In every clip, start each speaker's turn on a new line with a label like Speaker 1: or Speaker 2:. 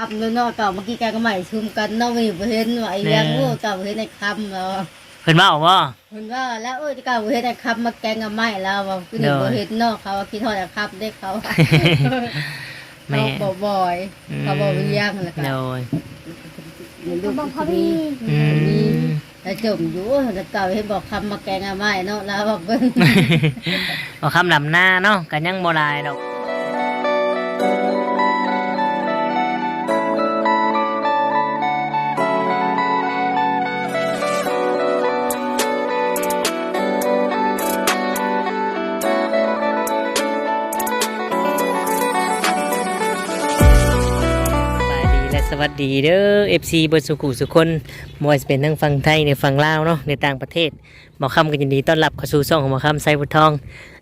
Speaker 1: ทำแล้วเนาะเก่าเมื่อกี้แกก็ใหม่ชุมกันเนาะมีบ่เห็นว่าไอ้เลี้ยงงูเก่าบ่เห็นในคำแล้ว
Speaker 2: เพิ่นเว้าบ่
Speaker 1: เพิ่นว่าแล้วเออเก่าบ่เห็นในคำมาแกงกับไม้แล้วว่าคือนี่
Speaker 2: โดย
Speaker 1: บ่เห็นเนาะเขาว่าคิดฮอดอะครับเด็กเขา
Speaker 2: แม่
Speaker 1: เขาบ่บ่อยเขาบ่เลี้ยงแล้วก็
Speaker 2: โดย
Speaker 1: ลูก
Speaker 3: บอกพ่อ
Speaker 1: มี
Speaker 3: พี่
Speaker 2: อืม
Speaker 1: แล้วจมอยู่แล้วเก่าเห็นบอกคำมาแกงกับไม้เนาะแล้วบอกเบิ่ง
Speaker 2: บ่คำลำหน้าเนาะก็ยังบ่หลายดอก วัสดีเด้อ FC เบนสุขุสุคนมวยเป็นทั้งฝั่งไทยในฝั่งลาวเนาะในต่างประเทศบ่คำก็ยินดีต้อนรับเข้าสู่ช่องของบ่คำไซบุตรทอง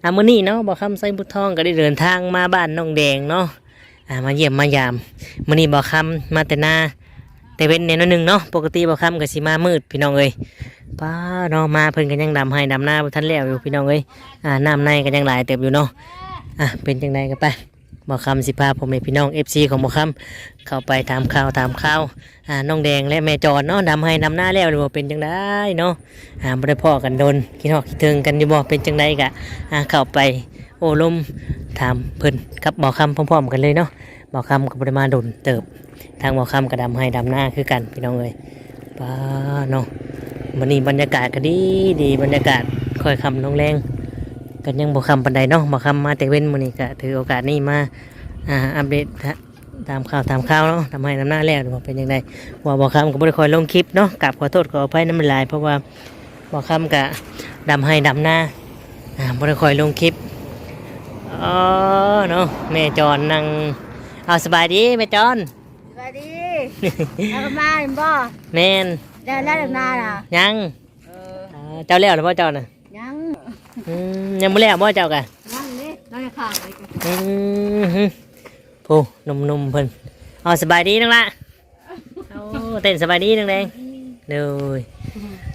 Speaker 2: อะมื้อนี้เนาะบ่คำไซบุตรทองก็ได้เดินทางมาบ้านน้องแดงเนาะอ่ามาเยี่ยมมายามมื้อนี้บ่คำมาแต่นาแต่เว้นแนวหนึงเนาะปกติบ่คำก็สิมามืดพี่น้องเอ้ยป้าเนาะมาเพิ่นก็ยังดำให้ดำหน้าบ่ทันแล้วอยู่พี่น้องเอ้ยอ่าน้ำในก็ยังหลายเต็มอยู่เนาะอะเป็นจังไดกันไป บ่คำสิพาพ่อแม่พี่น้อง FC ของบ่คำเข้าไปตามข่าวตามข่าวอ่าน้องแดงและแม่จอนเนาะดำให้นำหน้าแล้วหรือว่าเป็นจังได้เนาะอ่าบ่ได้พ่อกันโดนคิดฮอกคิดถึงกันอยู่บ่เป็นจังไดกะอ่าเข้าไปโอ้ลมถามเพิ่นกับบอคำพร้อมๆกันเลยเนาะบอคำกับบ่ไดมาโดนเติบ ทางบอคำก็ดำให้ดำหน้าคือกันพี่น้องเอ้ยป้าเนาะวันนี้บรรยากาศก็ดีดีบรรยากาศค่อยคำลงแรง กันยังบ่คำปานใดเนาะบ่คำมาแต่เว้นมื้อนี้ก็ถือโอกาสนี้มาอ่าอัปเดตตามข่าวตามข่าวเนาะทำให้น้ำหน้าแล้วว่าเป็นยังไงว่าบอกคำก็บ่ได้คอยลงคลิปเนาะกลับขอโทษขออภัยน้ำมันลาย เพราะว่าบอกคำกะดำให้ดำหน้าอ่าบ่ได้คอยลงคลิปอ๋อเนาะแม่จอนนั่งเอาสบายดีแม่จอน
Speaker 1: สวัสดีแล้วก็มาเห็นบ่
Speaker 2: แม่น
Speaker 1: ได้แล้วดำนาน่ะ
Speaker 2: ยัง
Speaker 1: เออ
Speaker 2: อ่าเจ้าแล้วหรือเปล่าเจ้าน่ะ
Speaker 1: ยัง
Speaker 2: อืมยังบ่แล้วบ่เจ้ากะ
Speaker 1: ยังนี่น้อยข้างไปกัน
Speaker 2: อืมฮึผู้หนุ่มๆเพิ่นเอาสบายดีนังละโอ้เต้นสบายดีนังแดงเด้อ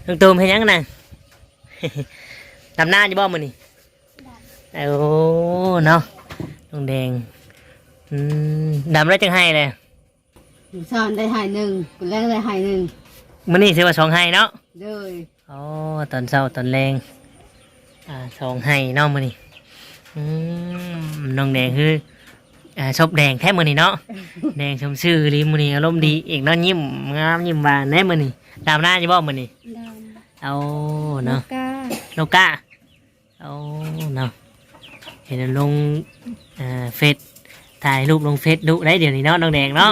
Speaker 2: น้องตูมเห็นยังน่ะดำหน้าอยู่บ่มื้อนี้โอ้เนาะน้องแดงอืมดำแล้วจังให้เลย
Speaker 1: สอนได้หายหนึ่งกูแรงได้หายหนึ่ง
Speaker 2: มื้อนี้สิว่าสองให้เนาะ
Speaker 1: เลย
Speaker 2: อ๋อตอนเช้าตอนแรง อ่าสองให้เนาะมื้อนี้อืมน้องแดงคืออ่าชอบแดงแท้มื้อนี้เนาะ แดงชมชื่อลีมื้อนี้อารมณ์ดีอีกเนาะยิ้มงามยิ้มหวานแน่มื้อนี้ดำหน้าอยู่บ่มื้อนี้
Speaker 3: ด
Speaker 2: เอาำเนาะ
Speaker 3: กา
Speaker 2: โลกาเอาเนาะเห็นลงอ่าเฟซถ่ายรูปลงเฟซดูได้เดี๋ยวนี้เนาะน้องแดงเนาะ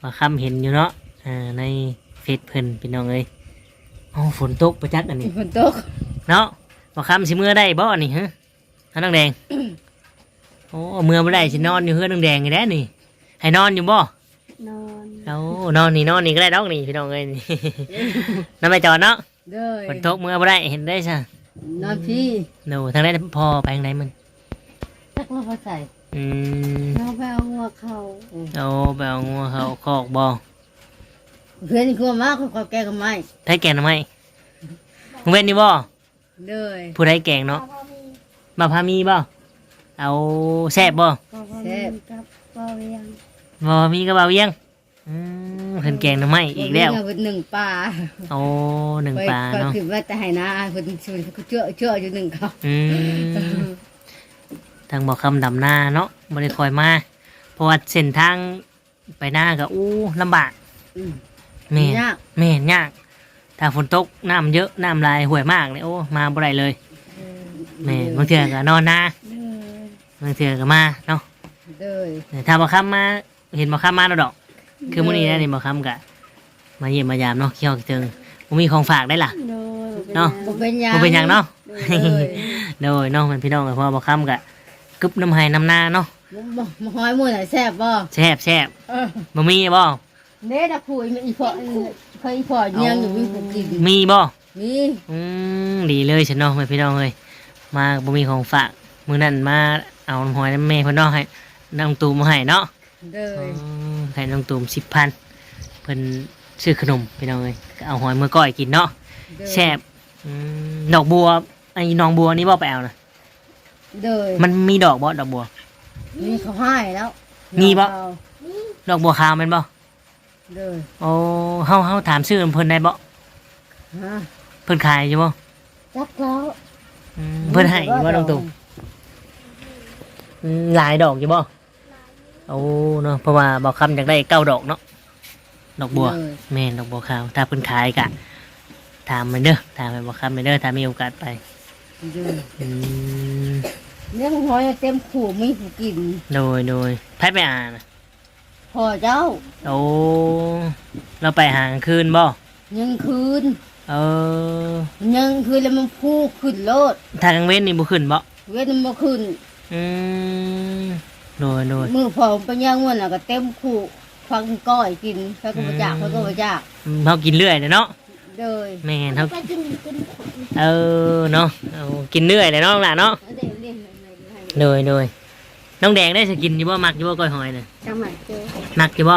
Speaker 2: ว่าคำเห็นอยู่เนาะอ่าในเฟซเพิ่นพี่น้องเอ้ยเอาฝนตกประจักษ์อันนี้
Speaker 1: ฝนตก
Speaker 2: เนาะ ว่าคำสิเมื่อได้บ่อันนี้ฮะฮะน้องแดง โอ้เมื่อบ่ได้สินอนอยู่เฮือนน้องแดงนี่แหละนี่ ให้นอนอยู่บ่
Speaker 3: นอน
Speaker 2: เอานอนนี่นอนนี่ก็ได้ดอกนี่พี่น้องเอ้ยนี่ น้ำไม่จอดเนาะ
Speaker 1: เลย
Speaker 2: ฝนตกเมื่อบ่ได้เห็นได้ซะ
Speaker 1: นอนพี่
Speaker 2: หนูทางได้พอไปทางไหนมัน
Speaker 1: ตักว่าพอใส่
Speaker 2: อืม
Speaker 3: น้องไปเอาหัวเขา
Speaker 2: เอาไปเอางัวเขาคอกบ่
Speaker 1: เพื่อนกลัวมากเขาแกงกับไม้
Speaker 2: ไทยแกงทำไมมึงเว้นนี่บ่
Speaker 1: เลย
Speaker 2: ผู้ไทยแกงเนาะมาพามีบ่เอาแซ่บบ่
Speaker 3: ก็พอมีกับพ่อเวียง
Speaker 2: บ่มีกระเป๋าเวียงอืมเพิ่นแกงทำไมอีกแล้ว
Speaker 1: เพิ่นหนึ่งปลา
Speaker 2: โอ้หนึ่งปลา
Speaker 1: ก็
Speaker 2: เนาะ
Speaker 1: คือว่าแต่ให้นาเพิ่นช่วยเชื่อเชื่ออยู่หนึ่งเขา
Speaker 2: อืมทางบอกคำดำหน้าเนาะบ่ได้คอยมาเพราะว่าเส้นทางไปหน้าก็อู้ลำบาก
Speaker 1: อืม
Speaker 2: แม่น
Speaker 1: ยาก
Speaker 2: แม่นยาก ถ้าฝนตกน้ำเยอะน้ำลายห่วยมากเลยโอ้มาบ่ได้เลยแม่นบางเทื่อก็นอนนา
Speaker 3: เด้อบา
Speaker 2: งเทื่อก็มาเนาะ
Speaker 1: เลย
Speaker 2: แต่ถ้าบอกคำมาเห็นบอกคำมาแล้วดอก คือมื้อนี้นะนี่บอกคำกะมาเยี่ยมมายามเนาะเขี้ยวเทิงบ่มีของฝากได้ล่ะ
Speaker 3: โดย
Speaker 2: เนาะ
Speaker 1: บ่เป็นหยัง
Speaker 2: บ่เป็นหยังเนาะ
Speaker 1: เลย
Speaker 2: โดยเนาะมันพี่น้องเอ้ยเพราะว่าบอกคำกะกึบน้ำไห้น้ำหน้าเนาะ
Speaker 1: บ่บ่บ่ห้อยมือไหนแซ่บบ่
Speaker 2: แซ่บแซ่บ
Speaker 1: เออ
Speaker 2: บ่มีบ่
Speaker 1: เด้ตะคุยมันอีพอ เคยอีพอเนียงอยู่มีผู้กิน
Speaker 2: มีบ่
Speaker 1: มี
Speaker 2: อืมดีเลยฉันเนาะพี่น้องเอ้ยมาบ่มีของฝากมื้อนั้นมาเอาน้ำหอยน้ำแม่เพิ่นเนาะให้น้องตูมมาให้เนาะ
Speaker 1: เลย
Speaker 2: อืมให้น้องตูม10,000เพิ่นซื้อขนมพี่น้องเอ้ยก็เอาหอยมื้อก้อยกินเนาะแซ่บอืมดอกบัวไอ้น้องบัวนี่บ่ไปเอานะ
Speaker 1: เลย
Speaker 2: มันมีดอกบ่ดอกบัว
Speaker 1: มีเขาให้แล้ว
Speaker 2: มีบ่
Speaker 1: เอา
Speaker 2: ดอกบัวขาวแม่นบ่
Speaker 1: เลย
Speaker 2: โอ้เฮาเฮาถามชื่อเพิ่นได้บ่
Speaker 1: ฮะ
Speaker 2: เพิ่นขายอยู่บ่
Speaker 3: จักแล้ว
Speaker 2: อืมเพิ่นให้อยู่บ่น้องตู่อืมหลายดอกอยู่บ่โอ้เนาะเพราะว่าบ่คำอยากได้เก้าดอกเนาะดอกบัว
Speaker 1: เลย
Speaker 2: แม่นดอกบัวขาว ถ้าเพิ่นขายกะถามมันเด้อถามไปบ่คำไปเด้อถ้ามีโอกาสไป
Speaker 1: เลย
Speaker 2: อืม
Speaker 1: เลี้ยงหอยเต็มขู่มีผู้กิน
Speaker 2: โดยโดยไผไปอ่านน่ะ
Speaker 1: พ่อเจ้า
Speaker 2: โอ้ เราไปหากลางคืนบ่
Speaker 1: ยังคืน
Speaker 2: เออ
Speaker 1: ยังคืนแล้วมันพูขึ้นโลด
Speaker 2: ทางกลางเว้นนี่บ่ขึ้นบ่
Speaker 1: เว้นมันบ่ขึ้น
Speaker 2: อืมโดยโดย
Speaker 1: มือผมไปย่างวันน่ะก็เต็มขู่ฟังก้อยกินเขาก็บ่จากเขาก็บ่จาก
Speaker 2: อืมเขากินเรื่อยเลยเนาะ
Speaker 1: เลย
Speaker 2: แม่นเขา
Speaker 3: ไปกินกิน
Speaker 2: เออเนาะเอากินเรื่อยเลยเนาะล่ะเนาะ
Speaker 1: เอาเดี๋ยวเรียนอะไรให้
Speaker 2: โดยโดยน้องแดงได้สกินอยู่บ่มักอยู่บ่ก้อยหอยน่ะ
Speaker 3: จังหวัดเจอ
Speaker 2: มักอยู่บ่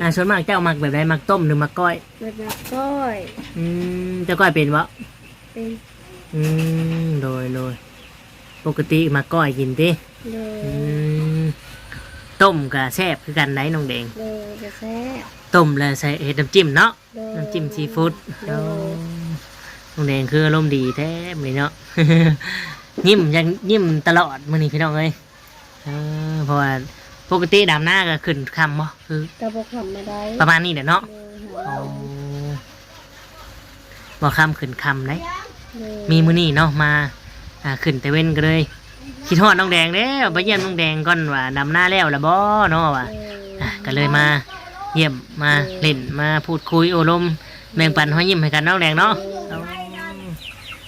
Speaker 2: อ่าส่วนมากเจ้ามักแบบใดมักต้มหรือมักก้อย
Speaker 3: เวลาก้อย
Speaker 2: อืมเจ้าก้อยเป็นบ่
Speaker 3: เป็น
Speaker 2: อืมโดยโดยปกติมักก้อยกินติ
Speaker 3: เล
Speaker 2: อื
Speaker 3: ย
Speaker 2: มต้มกับแซ่บคือกันไหนน้องแดง
Speaker 3: เลยจะแซ่บ
Speaker 2: ต้มแล้วใส่เห็ดน้ำจิ้มเนาะ
Speaker 3: เลย
Speaker 2: น้ำจิ้มซีฟู้ด
Speaker 3: โดย
Speaker 2: น้องแดงคืออารมณ์ดีแท้เลยเนาะ ยิ้มยังยิ้มตลอดมื้อนี้พี่น้องเอ้ยเออเพราะว่า ปกติดำหน้าก็ขึ้นคำบ่คือ ก
Speaker 3: ระบอกทำไม่ได้
Speaker 2: ประมาณนี้แหละเนาะ
Speaker 3: เลยหา
Speaker 2: อ๋อบ่คำขึ้นคำเลย
Speaker 3: เลย
Speaker 2: มีมื้อนี้เนาะมาอ่าขึ้นแต่เว้นก็เลยคิดฮอดน้องแดงเด้อไปเยี่ยมน้องแดงก่อนว่าดำหน้าแล้วล่ะบ่เนาะว่า
Speaker 3: เลย
Speaker 2: อะก็เลยมาเยี่ยมมาเล่นมาพูดคุยโอลมแบ่งปันห้อยยิ้มให้กันน้องแดงเนาะเอา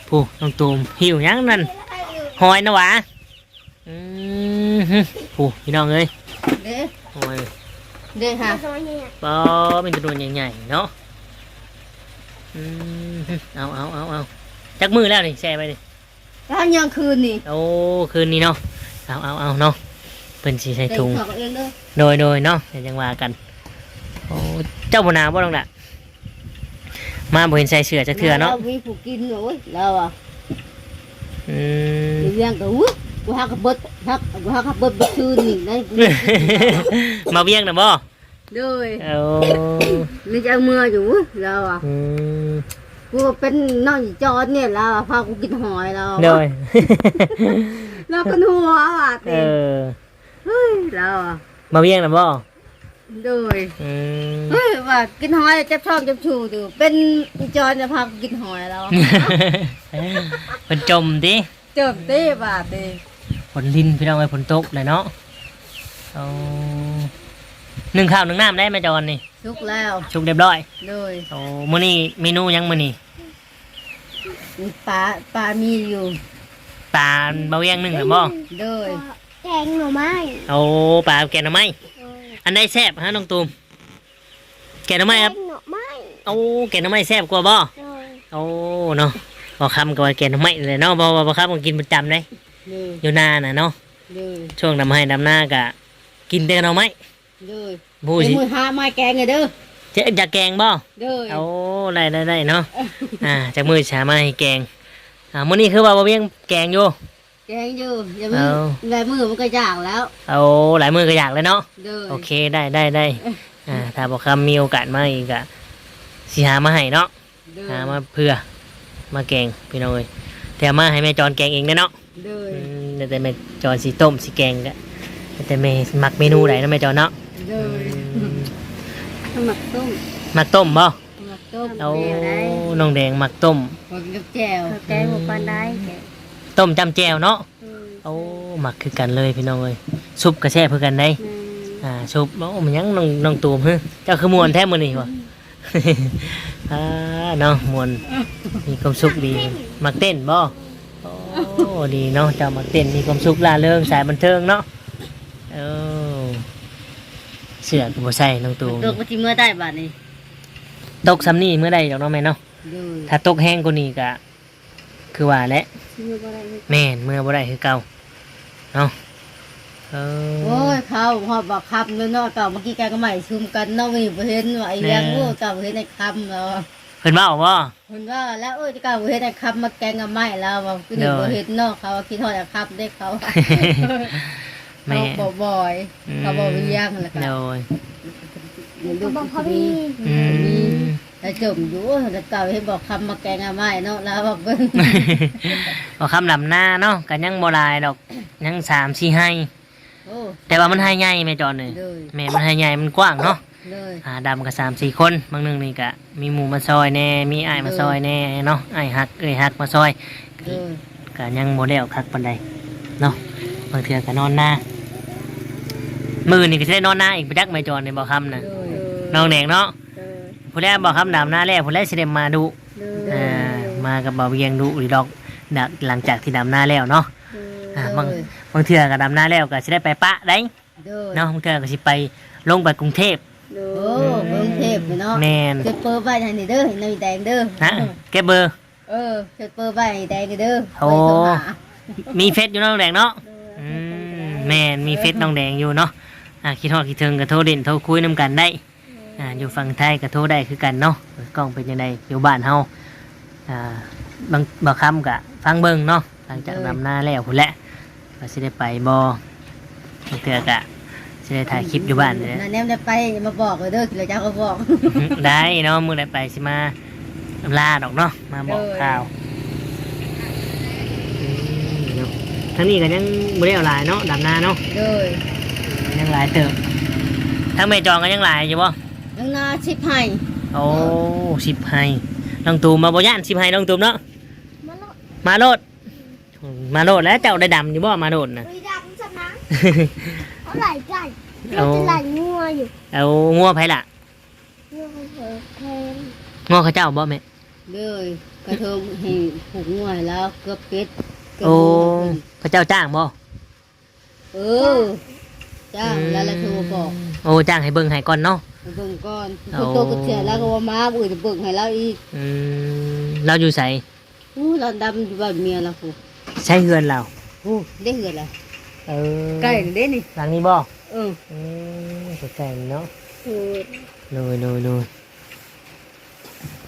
Speaker 2: ผู้น้องตูมหิวหยังนั่นหอยนะหวะอืมฮึผู้พี่น้องเอ้ย
Speaker 1: เด้
Speaker 2: หอย
Speaker 1: เด้ค่ะ
Speaker 2: ปอเป็นตัวใหญ่ๆเนาะอืมฮึเอาเอาเอาเอาจักมือแล้วนี่แช่ไปนี่
Speaker 1: ถ้ายังคืนนี่
Speaker 2: โอ้คืนนี้เนาะเอาเอาเอาเนาะเป็นสีใส่
Speaker 1: ได้
Speaker 2: ถุง
Speaker 1: ขอกเองเลย
Speaker 2: โดยโดยเนาะเดี๋ยวจังว่ากันโอ้เจ้าบนาบ่ต้องละมาบ่เห็นใส่เสื้อจักเทื่อเนาะ
Speaker 1: รมีผู้กินโอ้ยเราอะ
Speaker 2: อืม
Speaker 1: เลี้ยงก็อุ้ย กูหากระเบิดฮักกูหากระเบิดบ่คืนนี่ได้กู
Speaker 2: มาเวียงนะบ่
Speaker 1: เลย
Speaker 2: โอ้
Speaker 1: นี่จะเอามืออยู่อุ้ยเราอะ
Speaker 2: อืม
Speaker 1: กูเป็นน้องจอดเนี่ยเราอะพากูกินหอยเรา
Speaker 2: โดย
Speaker 1: เราก็หัวอะ
Speaker 2: เอ
Speaker 1: ติ
Speaker 2: อ
Speaker 1: เฮ้ยเราอะ
Speaker 2: มาเวียงนะบ่
Speaker 1: โดย
Speaker 2: อืม
Speaker 1: เฮ้ยว่ากินหอยเจ็บท้องเจ็บชูดูเป็นจอนจะพากูกินหอยเรา
Speaker 2: เพิ่นจมติ
Speaker 1: เจิมเต้บาดเต้
Speaker 2: ฝ นลินพี่น้องไอ้ฝนตกเลยเนาะเอาหนึ่งข้าวหนึ่งน้ำได้ไหมจอนนี่
Speaker 1: สุกแล้ว
Speaker 2: ชุกเรียบร้อย
Speaker 1: โดย
Speaker 2: โอ้มื้อนี้เมนูหยังมื้อนี้
Speaker 1: ปลาปลามีอยู่
Speaker 2: ปลาเบะเวียงหนึ่งหรือบ่
Speaker 1: โดย
Speaker 3: แกงหน่อไม้
Speaker 2: โอ้ปลาแกงหน่อไม้อันใดแซ่บฮะน้องตูมแกงหน่อไม้ครับ
Speaker 3: แกงหน่อไม้
Speaker 2: โอ้แกงหน่อไม้แซ่บกว่าบ่
Speaker 3: เลย
Speaker 2: โอ้เนาะบ่คำก็ว่าแกงหน่อไม้เลยเนาะบ่บ่บ่ครับผมกินประจำเลย
Speaker 1: โดย
Speaker 2: อยู่นาน่ะเนาะ
Speaker 1: โดย
Speaker 2: ช่วงดำให้ดำหน้ากะ กินแต่หน่อไม้
Speaker 1: โดย
Speaker 2: ผู้
Speaker 1: เป็น
Speaker 2: สิ
Speaker 1: มือหาไม้แกงไงเด้อ
Speaker 2: จะอยากแกงบ่
Speaker 1: โดย
Speaker 2: โอ้ได้ได้ได้เนาะอ่าจากมือฉามาให้แกงอ่ามื้อนี้คือว่าบ่เวียงแกงอยู่
Speaker 1: แกงอยู่อย่ามื
Speaker 2: เอา
Speaker 1: อลายมือมันก็ยากแล้ว
Speaker 2: เอาหลายมือก็อยากเลยเนาะ
Speaker 1: โดย
Speaker 2: โอเคได้ได้ได้อ่าถ้าบ่คำมีโอกาสมาอีกอะสิหามาให้เนาะ
Speaker 1: โดย
Speaker 2: หามาเพื่อมาแกงพี่น้องเอ้ยแต่มาให้แม่จอนแกงเองได้เนาะ
Speaker 1: โดย
Speaker 2: อืมแต่แม่จอนสีต้มสีแกงก็แต่แม่มักเมนูไหนนะแม่จอนเนาะ
Speaker 1: โดย
Speaker 2: อืม
Speaker 1: หมักต้ม
Speaker 2: มักต้มบ่
Speaker 1: หมักต้ม
Speaker 2: เอาน้องแดงมักต้ม
Speaker 1: หมักกับแจ่ว
Speaker 3: แกงหมูปลาได้แกง
Speaker 2: ต้มจำแจวเนาะ
Speaker 3: อืม
Speaker 2: เอามักคือกันเลยพี่น้องเอ้ยซุปกระแช่เพื่อกันได้
Speaker 3: อืม
Speaker 2: อ่าซุปโอ้มันยังน้องน้องตูมเฮ้ยเจ้าคือมวนแท้มื้อนี้วะ อ่าเนาะมวนมีความสุขดีมักเต้นบ่ โอ้ดีเนาะเจ้ามักเต้นมีความสุขล่าเริงสายบันเทิงเนาะเออเสือก็บ่ใส่น้องตูม
Speaker 1: ตกมาที่เมื่อได้บาดนี้
Speaker 2: ตกซ้ำนี่เมื่อใดดอกเนาะแม่เนาะ
Speaker 1: โดย
Speaker 2: ถ้าตกแห้งกว่านี้ก็คือว่าแหละ
Speaker 3: ชื่อว่าอะไรไม่
Speaker 2: แม่นเมื่อบ่ได้คือเก่าเนาะเออ
Speaker 1: โอ้ยเขาหอบบักคำเนาะเก่าเมื่อกี้แกก็ใหม่ชุมกันเนาะมีบ่เห็นว่าไอ้เลี้ยงงูเก่าบ่เห็นในคำแล้ว
Speaker 2: เพิ่นเว้าบ่
Speaker 1: คนว่าแล้วเอ้ยเก่าบ่เห็นในคำมาแกงกับไม้แล้วว่าคือนี่บ่เห็นเนาะเขาว่าคิดฮอดคำได้เขา
Speaker 2: แม่
Speaker 1: เขาบอกบ่อยเขาบอกเลี้ยงแล้วก็
Speaker 2: โดย
Speaker 1: เดี๋ยวลู
Speaker 3: ก็
Speaker 1: ก
Speaker 3: บอกเขา
Speaker 1: มี
Speaker 3: มี
Speaker 2: อืม
Speaker 1: แล้วจมอยู่แล้วเก่าให้บอกคำมาแกงอาไม้เนาะแล้วบอกเบิ่ง
Speaker 2: บ่คำลำหน้าเนาะก็ยังบ่หลายดอกยังสามสี่ให้
Speaker 1: โอ้
Speaker 2: แต่ว่ามันให้ใหญ่แม่จอนนี่
Speaker 1: เลย
Speaker 2: แม่มันให้ใหญ่มันกว้างเนาะ
Speaker 1: เลย
Speaker 2: อ่าดำก็สามสี่คนบางหนึงนี่ก็มีหมู่มาซอยแน่มีอ้ายมาซอยแน่เนาะอ้ายฮักเอ้ยฮักมาซอย
Speaker 1: เลย
Speaker 2: ก็ยังโมเดลคักปันใดเนาะบางเทื่อก็นอนหน้ามือนี่ก็จะได้นอนหน้าอีกไปจักไม่จอนในบ่อคำนะ
Speaker 1: เลย
Speaker 2: น้องแดงเนาะ
Speaker 3: เออ
Speaker 2: ผู้แรกบ่อคำดำหน้าแรกผู้แรกสิเดมาดู
Speaker 3: เออ
Speaker 2: อ่ามากับบ่าวเวียงดูอีดอกดักหลังจากที่ดำหน้าแล้วเนาะ
Speaker 3: เออ
Speaker 2: อ่าบางบางเทื่อก็ดำหน้าแล้วก็สิได้ไปปะได้
Speaker 1: เลย
Speaker 2: เนาะบางเทื่อก็สิไปลงไปกรุงเทพ
Speaker 3: เอ
Speaker 1: โอ้
Speaker 3: อ
Speaker 1: เบิ่งเทพเนาะ
Speaker 2: แมน
Speaker 1: เก็บเปอร์ใบให้นี่เด้อในแดงเด้อ
Speaker 2: นะเก็บเบอร์
Speaker 1: เออเก็บเปอร์ใบให้แดงเด้อ
Speaker 2: โอ้
Speaker 1: ไว้โทรหา
Speaker 2: มีเฟซอยู่น้องแดงเนาะ
Speaker 3: เอ
Speaker 2: อื
Speaker 3: อ
Speaker 2: มแมนมีเฟซน้องแดงอยู่เนาะอ่าคิดฮอดคิดถึงก็โทรเด่นโทรคุยนํกันได้อ่าอยู่ฝั่งไทยก็โทรได้คือกันเนาะกล้องเป็นยังไงอยู่บ้านเฮาอ่าบางบางคำกะฟังเบิ่งเนาะหลังจากนำหน้าแล้วพุ่นแหละก็สิได้ไปบ่บางเทื่อกะ สิได้ถ่ายคลิปอยู่บ้านเลย
Speaker 1: นั่นแนมได้ไปอย่ามาบอกเลยเด้อเดี๋ยวเจ้าก็บอก
Speaker 2: ได้เนาะมื้อใดไปสิมาลาดอกเนาะมาบอก
Speaker 1: เออ
Speaker 2: ข่าวอืมเนาะทั้งนี้ก็ยังบ่ได้เอาหลายเนาะดำนาเนาะ
Speaker 1: เลย
Speaker 2: ยังหลายเติบทั้งแม่จองก็ยังหลายอยู่บ่
Speaker 1: นังนาชิบให้
Speaker 2: โอ้สิบให้น้องตูมมาบ่ย่านสิบให้น้องตูมเนาะ
Speaker 3: มันเนาะ
Speaker 2: มาโลดมาโลดแล้วเจ้าได้ดำอยู่บ่มาโลดนะ
Speaker 3: ไปดำสักนะ เอาไหลไก่
Speaker 2: เอา
Speaker 3: เราจะไหลงัวอยู่
Speaker 2: เอางัวไผล่ะ
Speaker 3: งัวเผลอเพลง
Speaker 2: งัวเขาเจ้าบ่แม่
Speaker 1: เลยกระเทิมให้ผูกงวยแล้วเกือบเป็ดเกือบ
Speaker 2: โอ้
Speaker 1: หมู
Speaker 2: เขาเจ้าจ้างบ่
Speaker 1: เออจ้างแล้วแล้วโทรบอก
Speaker 2: โอ้จ้างให้เบิ่งให้ก่อนเนาะ
Speaker 1: ไปเบิ่งก่อน
Speaker 2: เอา
Speaker 1: คุณโตก็เสียแล้วก็ว่ามาบุ้ยจะเบิ่งให้เราอีก
Speaker 2: อืมเราอยู่ไส
Speaker 1: อู้เราดำอยู่บ้านเมียเราผู
Speaker 2: ใช้เฮือนเรา
Speaker 1: อู้ได้เหือละ
Speaker 2: เออ
Speaker 1: ใกล้เด้นี่
Speaker 2: หลังนี้บ่
Speaker 1: เออ
Speaker 2: อืมใกล้ๆเนาะ
Speaker 3: เออ
Speaker 2: โดยโดยโดย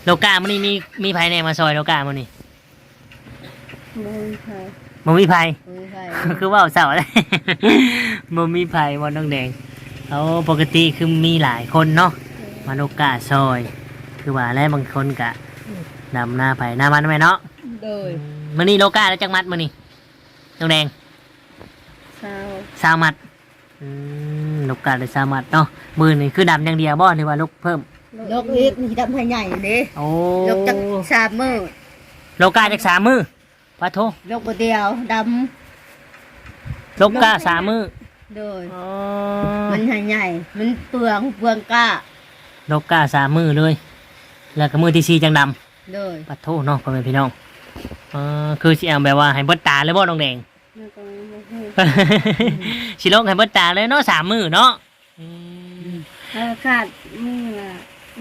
Speaker 2: โลกามื้อนี้มีมีไผแหน่มาซอยโลกามื้อนี้
Speaker 3: มึงใคร
Speaker 2: บ่มีไผ
Speaker 1: เออใช่
Speaker 2: คือว่าเสาเลย บ่มีไผวันน้องแดงเอาปกติคือมีหลายคนเนาะมาโนกาซอย คือว่าแล้วบางคนกะนำหน้าไผหน้ามันไหมเนาะ
Speaker 1: โดย
Speaker 2: มื้อนี้โลกาแล้วจักมัดมื้อนี้น้องแดง
Speaker 3: สาว
Speaker 2: สามมัดอืมโลกาได้สามมัดเนาะมือนี่คือดำอย่างเดียวบ่หรือว่าลกเพิ่ม
Speaker 1: ลกอีกนี่ดำให้ใหญ่เด้
Speaker 2: โอ้
Speaker 1: ลกจักสามมือ
Speaker 2: โลกาจักสามมือปะโท
Speaker 1: ลกบ่เดียวด
Speaker 2: โลกาสามมือำ
Speaker 1: โดย
Speaker 2: อ๋อ
Speaker 1: มันให้ใหญ่ มันเปลืองเปลืองกล้า
Speaker 2: โลกาสามมือเลย แล้วก็มือที่สี่จังดำ
Speaker 1: โดย
Speaker 2: ปัดโทษเนาะพ่อแม่พี่น้องอ่าคือสิเอาแบบว่าให้เบิดตาเลยบ่น้องแดง
Speaker 3: แล้วก็มาให้
Speaker 2: สิลงให้เบิดตาเลยเนาะสามมือเนาะอืม
Speaker 3: ถ้าขาดมือละ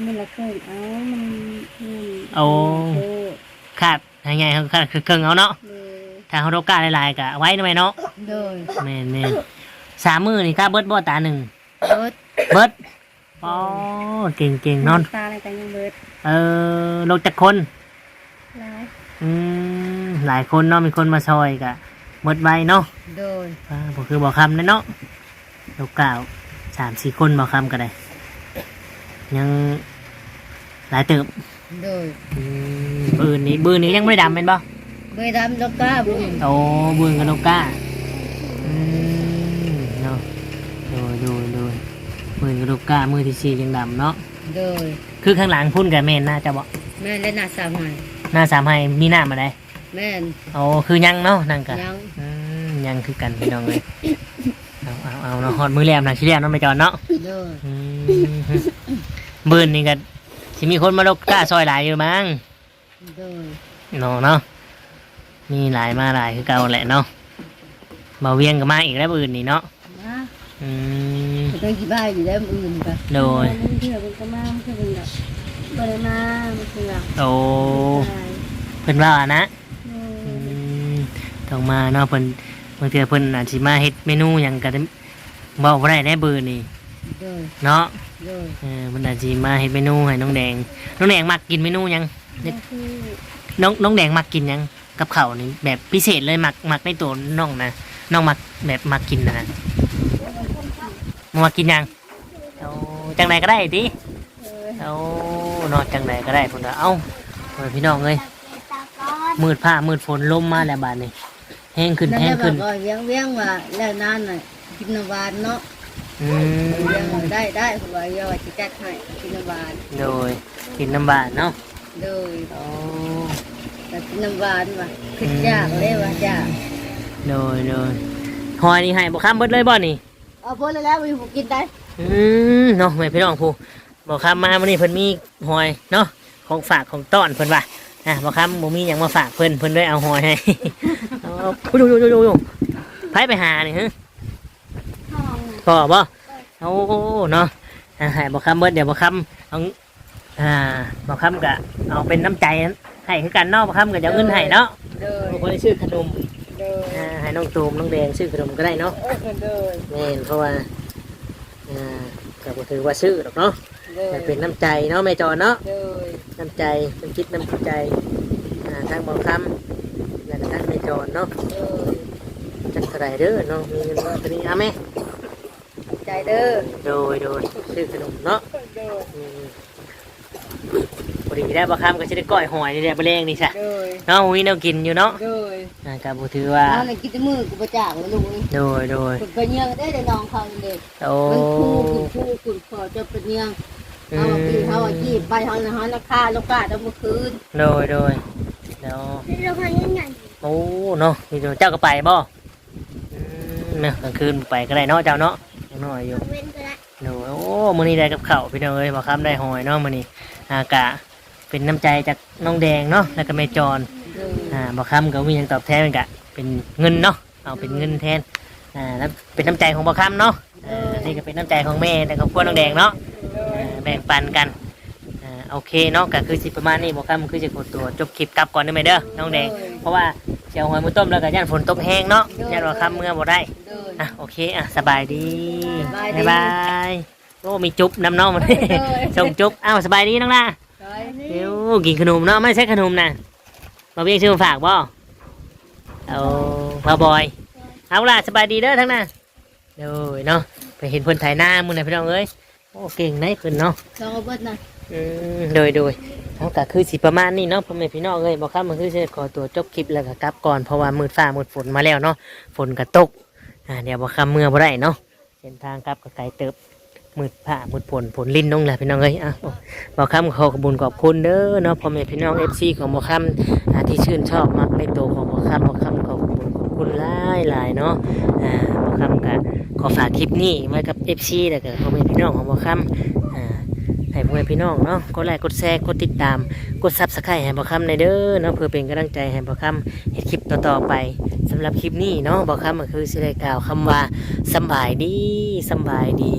Speaker 3: มือละเครื่องเอามันมัน
Speaker 2: เอา
Speaker 3: เออ
Speaker 2: ขาดให้ไงเขาขาดคือเครื่องเอาเนาะ
Speaker 3: เลย
Speaker 2: ถ้าเขาโรกาหลายๆก็ไว้ทำไมเนาะ
Speaker 1: โดย
Speaker 2: แม่นแม่นสามมือนี่กล้าเบิดบ่ตาหนึ่ง
Speaker 1: รถ
Speaker 2: เบิดอ๋อเก่งเก่งๆนอน
Speaker 3: ตาอะไรกันยังเบิด
Speaker 2: เออลงจากคน
Speaker 3: หลาย
Speaker 2: อืมหลายคนเนาะมีคนมาซอยกะ หมดไวเนาะ
Speaker 1: โดย
Speaker 2: อ่าบ่คือบ่คำนะเนาะโลกาสามสี่คนบ่คำก็ได้ ยังหลายเติบ
Speaker 1: โดย
Speaker 2: อืมบืนนี้บืนนี้ยังไม่ได้ดำเป็นบ่
Speaker 1: เบยดำลกกล้าบุ้ย
Speaker 2: โอ้บืนกับโลกาอืมเนาะดูดูดูบืนกับโลกามือที่สี่ยังดำเนาะ
Speaker 1: โดย
Speaker 2: คือข้างหลังพุ่นกับแม่นน่าจะบ่
Speaker 1: แม่นได้หน้าสามใหม่
Speaker 2: หน้าสามให้มีหน้ามาได้
Speaker 1: แม่น
Speaker 2: โอ้คือยังเนาะนั่งกะ
Speaker 1: ยัง
Speaker 2: อืมยังคือกันพี่น้องเลยเอาเอาเอาเนาะฮอดมือแรมนะชิเรียมเนาะไม่จอนเนาะ
Speaker 1: โดย
Speaker 2: อืมบืนนี่ก็สิมีคนมาลกกล้าซอยหลายอยู่มั้ง
Speaker 1: โดย
Speaker 2: เนาะเนาะมีหลายมาหลายคือเก่าแหละเนาะมาเวียงก็มาอีกแล้วบืนนี่เนาะ
Speaker 1: มา
Speaker 2: อืม
Speaker 1: ไปต้องกี่บ้านอยู่แล้วมื้ออื่นปะ
Speaker 2: โดย
Speaker 3: มันเถื่อเป็นกระมามันเถื่อเป็นแบบบริมามันเถื่อ
Speaker 2: โอ้
Speaker 3: ใช่
Speaker 2: เพิ่นว่านะ
Speaker 3: เอ
Speaker 2: อื
Speaker 3: อ
Speaker 2: ม ต้องมาเนาะเพิ่นบางเทื่อเพิ่นอาจสิมาเฮ็ดเมนูหยังก็ได้บอกบ่ได้ได้บืนนี่
Speaker 1: โดย
Speaker 2: เนาะ
Speaker 1: โดย
Speaker 2: เออมันอาจสิมาเฮ็ดเมนูให้น้องแดง น้องแดงมักกินเมนูหยัง
Speaker 3: ก็คือ
Speaker 2: น้องน้องแดงมักกินหยังกับข้าวนี่แบบพิเศษเลยมักมักในตัวน้องนะน้องมักแบบมักกินนะมากินหยังเอาจังไหนก็ได้ติ
Speaker 3: เออ
Speaker 2: เอานอนจังไหนก็ได้พุ่นน่ะเอ้าโอ้ยพี่น้องเอ้ยมืดผ้ามืดฝนลมมาแล้วบาดนี้ แห้งขึ้น
Speaker 1: นั่น
Speaker 2: แห้
Speaker 1: แห
Speaker 2: ง
Speaker 1: ละบอ
Speaker 2: ขึ้น
Speaker 1: กว่าเวียงเวียงว่าแล้วนานน่ะกินน้ำหวานเนาะ
Speaker 2: อืม
Speaker 1: เวียงว่าได้ได้ผมว่าเวียงว่าสิจัดให้กินน้ำหวาน
Speaker 2: โดยกินน้ำบาดเนาะ
Speaker 1: โดย
Speaker 2: โอ้
Speaker 1: แต่กินน้ำหวานว่ะคือยากเลยว่ะยาก
Speaker 2: โดยโดยหอยนี่ให้บ่ค้ำเบิดเลยบ่นี่
Speaker 1: เอาพอแล้วแล้วผมกินได้
Speaker 2: อืมเนาะแม่พี่น้องผู้บอกคำมาวันนี้เพิ่นมีหอยเนาะของฝากของต้อนเพิ่นว่า อะบอกคำบ่มีหยังมาฝากเพิ่นเพิ่นเลยเอาหอยให้เอาดูดูดูดูดูไผไปหานี่ฮะ
Speaker 3: ห้อง
Speaker 2: พ่อบ่เอาเนาะอะให้บอกคำเบิดเดี๋ยวบอกคำเอาอ่าบอกคำกะเอาเป็นน้ำใจให้คือกันเนาะบอกคำก็จะเอาเงินให้เนาะ
Speaker 1: โดย
Speaker 2: บางคนได้ชื่อขนม
Speaker 1: โดย
Speaker 2: อ่าให้น้องตูมน้องแดงชื่อขนมก็ได้เนาะ
Speaker 1: เออโดย
Speaker 2: แม่นเพราะว่าอ่าก็บ่ถือว่าชื่อหรอกเนาะ
Speaker 1: โดย
Speaker 2: แต่เป็นน้ำใจเนาะแม่จอเนาะ
Speaker 1: โดย
Speaker 2: น้ำใจน้ำคิดน้ำใจอ่าทางบางคำแล้วก็ทางแม่จอเนาะ
Speaker 1: โดย
Speaker 2: จักเท่าไหรเด้อเนาะมีเงินว่าตัวนี้เอาไหม
Speaker 1: ใจเด้อ
Speaker 2: โดยโดยชื่อขนมเนาะ
Speaker 1: โดย
Speaker 2: อืมพอดีได้บางคำก็จะได้ก้อยหอยนี่แหละบะเลงนี่ซะ
Speaker 1: โดย
Speaker 2: เนาะมีแนวกินอยู่เนาะ
Speaker 1: โดย
Speaker 2: อ่าก็บ่ถือว่า
Speaker 1: เอาเลยกินแต่มือกูประจากเลยลูกนี่
Speaker 2: โดยโดย
Speaker 1: ขุดไปเนียงได้แต่น้องเขาเด็ก
Speaker 2: โอ้
Speaker 1: มันคู่ขุดคู่ขุดขอจะเป็นเนียง
Speaker 2: อื
Speaker 1: เอา
Speaker 2: ม
Speaker 1: ปีเขาอะจีบไปเขานะฮะราคาลูกกาดเอามื่อคืน
Speaker 2: โดยโดยเนาะ
Speaker 3: ที่เราพายังไง
Speaker 2: โอ้เนาะมีเจ้าก็ไปบ่อืมเนาะกลางคืนไปก็ได้เนาะเจ้าเนาะยังน้อยอยู่
Speaker 3: เว้นก็ได้
Speaker 2: หนูโอ้มื้อนี้ได้กับข้าวพี่น้องเอ้ยบ่ครับได้หอยเนาะมื้อนี้อากะเป็นน้ำใจจากน้องแดงเนาะแล้วก็แม่จร
Speaker 1: โดย
Speaker 2: อ่าบ่ค้ำก็มีหยังตอบแทนกะเป็นเงินเนาะเอาเป็นเงินแทนอ่าแล้วเป็นน้ำใจของบ่ค้ำเนาะ อ่านี่ก็เป็นน้ำใจของแม่และครอบครัวน้องแดงเนาะอ่าแบ่งปันกันอ่าโอเคเนาะก็คือสิประมาณนี้บ่ค้ำคือจะกดตัวจบคลิปกลับก่อนได้ไหมเด้อน้องแดง เพราะว่าเจียวหอยมือต้มแล้วก็ย่านฝนตกแห้งเนาะย่านว่าค้ำเมื่อบ่ได้
Speaker 1: โดย
Speaker 2: อะโอเคอะสบายดี
Speaker 1: สบายดี
Speaker 2: บ๊ายบายโอ้มีจุ๊บน้ำน้องมา
Speaker 1: เออ
Speaker 2: ส่งจุ๊บอ้าวสบายดีน้องนะ
Speaker 1: โดย
Speaker 2: เดี๋ยวกินขนมเนาะไม่ใช่ขนมนะมาเบี้ยชื่อมาฝากบ่เอามาบอย เอาล่ะสบายดีเด้อทั้งนั้น เดี๋ยวเนาะไปเห็นเพิ่นถ่ายหน้ามึงนะพี่น้องเอ้ยโอ้เก่งได้เพิ่นเนาะ
Speaker 1: ลองเอาเบิดนะ
Speaker 2: อืมโดยโดยเอาก็คือสิประมาณนี้เนาะพ่อแม่พี่น้องเอ้ยบอกครับมันคือจะขอตัวจบคลิปแล้วก็กลับก่อนเพราะว่ามืดฟ้ามืดฝนมาแล้วเนาะฝนก็ตกอ่าเดี๋ยวบอกคำเมื่อบ่ได้เนาะเส้นทางกลับก็ไกลเติบมืดผ้ามืดฝนฝนลิ้นน้องแหละพี่น้องเอ้ยอะบอกคำขอขอบคุญขอบคุณเด้อเนาะพ่อแม่พี่น้องเอฟซีของบอกคำอ่าที่ชื่นชอบมักในตัวของบอกคำบอกคำขอบคุณขอบคุณหลายหลายๆเนาะอ่าบอกคำก็ข อฝากคลิปนี้ไว้กับเอฟซีแล้วก็พ่อแม่พี่น้องของบอกคำอ่าให้พ่อแม่พี่น้องเนาะกดไลค์กดแชร์กดติดตาม กดซับสไครต์ให้บ่คำในเด้อเนาะเพื่อเป็นกำลังใจให้บ่คำเฮ็ดคลิปต่อๆไปสำหรับคลิปนี้เนาะบ่คำก็คือสิได้กล่าวคำว่าสำบายดีสำบายดี